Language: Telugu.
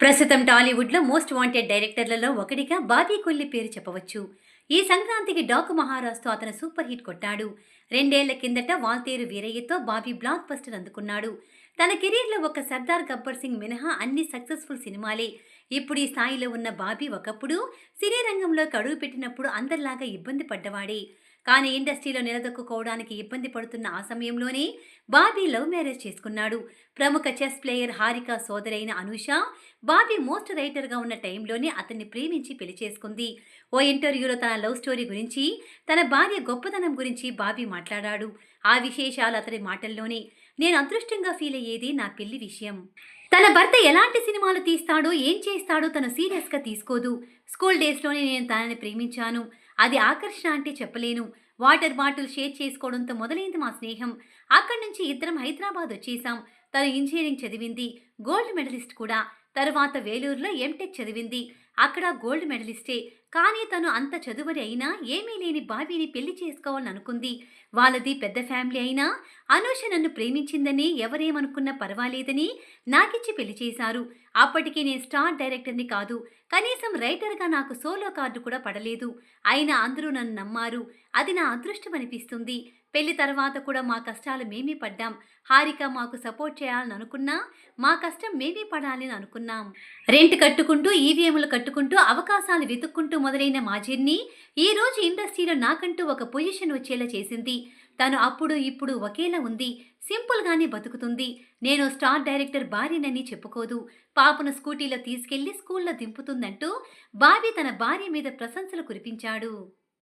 ప్రస్తుతం టాలీవుడ్లో మోస్ట్ వాంటెడ్ డైరెక్టర్లలో ఒకటిగా బాబీ కొల్లి పేరు చెప్పవచ్చు. ఈ సంక్రాంతికి డాకు మహారాజ్తో అతను సూపర్ హిట్ కొట్టాడు. రెండేళ్ళ కిందట వాల్తేరు వీరయ్యతో బాబీ బ్లాక్ బస్టర్ అందుకున్నాడు. తన కెరీర్లో ఒక సర్దార్ గబ్బర్ సింగ్ మినహా అన్ని సక్సెస్ఫుల్ సినిమాలే. ఇప్పుడు ఈ స్థాయిలో ఉన్న బాబీ ఒకప్పుడు సినీ రంగంలోకి అడుగు పెట్టినప్పుడు అందరిలాగా ఇబ్బంది పడ్డవాడే. కానీ ఇండస్ట్రీలో నిలదొక్కుకోవడానికి ఇబ్బంది పడుతున్న ఆ సమయంలోనే బాబీ లవ్ మ్యారేజ్ చేసుకున్నాడు. ప్రముఖ చెస్ ప్లేయర్ హారిక సోదరైన అనూష బాబీ మోస్ట్ రైటర్గా ఉన్న టైంలోనే అతన్ని ప్రేమించి పెళ్ళి చేసుకుంది. ఓ ఇంటర్వ్యూలో తన లవ్ స్టోరీ గురించి తన భార్య గొప్పతనం గురించి బాబీ మాట్లాడాడు. ఆ విశేషాలు అతడి మాటల్లోనే. నేను అదృష్టంగా ఫీల్ అయ్యేది నా పెళ్ళి విషయం. తన భర్త ఎలాంటి సినిమాలు తీస్తాడో ఏం చేస్తాడో తను సీరియస్గా తీసుకోదు. స్కూల్ డేస్లోనే నేను తనని ప్రేమించాను. అది ఆకర్షణ అంటే చెప్పలేను. వాటర్ బాటిల్ షేర్ చేసుకోవడంతో మొదలైంది మా స్నేహం. అక్కడి నుంచి ఇద్దరం హైదరాబాద్ వచ్చేసాం తను ఇంజనీరింగ్ చదివింది. గోల్డ్ మెడలిస్ట్ కూడా. తరువాత వేలూరులో ఎంటెక్ చదివింది. అక్కడ గోల్డ్ మెడలిస్టే. కానీ తను అంత చదువరి అయినా ఏమీ లేని బాబీని పెళ్ళి చేసుకోవాలని అనుకుంది. వాళ్ళది పెద్ద ఫ్యామిలీ అయినా అనూష నన్ను ప్రేమించిందని ఎవరేమనుకున్నా పర్వాలేదని నాకిచ్చి పెళ్ళి చేశారు. అప్పటికి నేను స్టార్ డైరెక్టర్ని కాదు. కనీసం రైటర్గా నాకు సోలో కార్డు కూడా పడలేదు. అయినా అందరూ నన్ను నమ్మారు. అది నా అదృష్టం అనిపిస్తుంది పెళ్ళి తర్వాత కూడా మా కష్టాలు మేమే పడ్డాం. హారిక మాకు సపోర్ట్ చేయాలని అనుకున్నా మా కష్టం మేమే పడాలని అనుకున్నాం. రెంట్ కట్టుకుంటూ ఈవీఎంలు కట్టుకుంటూ అవకాశాలు వెతుక్కుంటూ మొదలైన మా జర్నీ ఈరోజు ఇండస్ట్రీలో నాకంటూ ఒక పొజిషన్ వచ్చేలా చేసింది. తను అప్పుడు ఇప్పుడు ఒకేలా ఉంది. సింపుల్గానే బతుకుతుంది. నేను స్టార్ డైరెక్టర్ భార్యనని చెప్పుకోదు. పాపను స్కూటీలో తీసుకెళ్ళి స్కూల్లో దింపుతుందంటూ బాబీ తన భార్య మీద ప్రశంసలు కురిపించాడు.